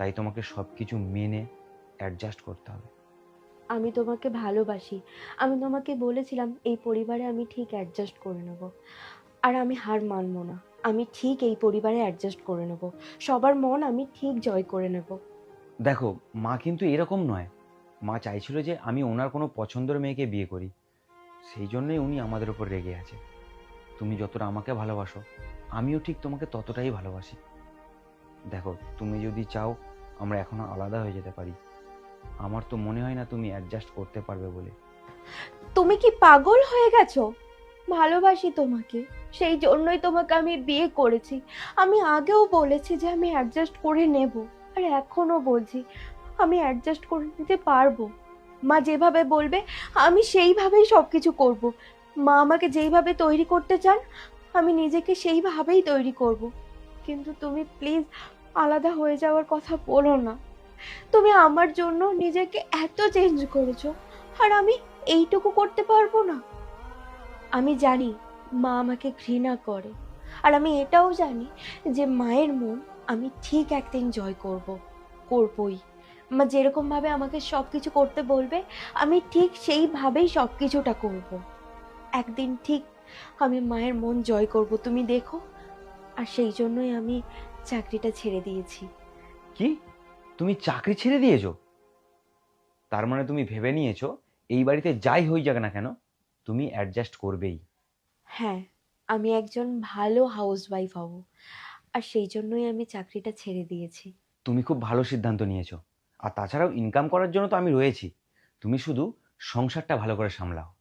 তাই তোমাকে সব কিছু মেনে অ্যাডজাস্ট করতে হবে। আমি তোমাকে ভালোবাসি। আমি তোমাকে বলেছিলাম এই পরিবারে আমি ঠিক অ্যাডজাস্ট করে নেব। আর আমি হার মানব না। আমি ঠিক এই পরিবারে অ্যাডজাস্ট করে নেব। সবার মন আমি ঠিক জয় করে নেব। দেখো মা কিন্তু এরকম নয়। মা চাইছিল যে আমি ওনার কোনো পছন্দের মেয়েকে বিয়ে করি। সেই জন্যই উনি আমাদের উপর রেগে আছে। তুমি যতটা আমাকে ভালোবাসো আমিও ঠিক তোমাকে ততটাই ভালোবাসি। দেখো, তুমি যদি চাও, আমরা এখনও আলাদা হয়ে যেতে পারি। আমার তো মনে হয় না তুমি অ্যাডজাস্ট করতে পারবে বলে। তুমি কি পাগল হয়ে গেছো? ভালোবাসি তোমাকে, সেই জন্যই তোমাকে আমি বিয়ে করেছি। আমি আগেও বলেছি যে আমি অ্যাডজাস্ট করে নেব, আর এখনও বলছি, আমি অ্যাডজাস্ট করে নিতে পারব। মা যেভাবে বলবে, আমি সেইভাবেই সব কিছু করব। মা আমাকে যেইভাবে তৈরি করতে চান, আমি নিজেকে সেইভাবেই তৈরি করব। কিন্তু তুমি প্লিজ আলাদা হয়ে যাওয়ার কথা বলো না। তুমি আমার জন্য নিজেকে এত চেঞ্জ করেছ, আর আমি এইটুকু করতে পারব না। আমি জানি মা আমাকে ঘৃণা করে, আর আমি এটাও জানি যে মায়ের মন আমি ঠিক একদিন জয় করব, করবই। মা যেরকমভাবে আমাকে সব কিছু করতে বলবে, আমি ঠিক সেইভাবেই সব কিছুটা করব। একদিন ঠিক আমি মায়ের মন জয় করব, তুমি দেখো। আর সেই জন্যই আমি চাকরিটা ছেড়ে দিয়েছি। কি? তুমি চাকরি ছেড়ে দিয়েছ? তার মানে তুমি ভেবে নিয়েছো এই বাড়িতে যাই হই যাক না কেন তুমি অ্যাডজাস্ট করবেই। হ্যাঁ আমি একজন ভালো হাউসওয়াইফ হব আর সেই জন্যই আমি চাকরিটা ছেড়ে দিয়েছি। তুমি খুব ভালো সিদ্ধান্ত নিয়েছো আর তাছাড়াও ইনকাম করার জন্য তো আমি রয়েছি। তুমি শুধু সংসারটা ভালো করে সামলাও।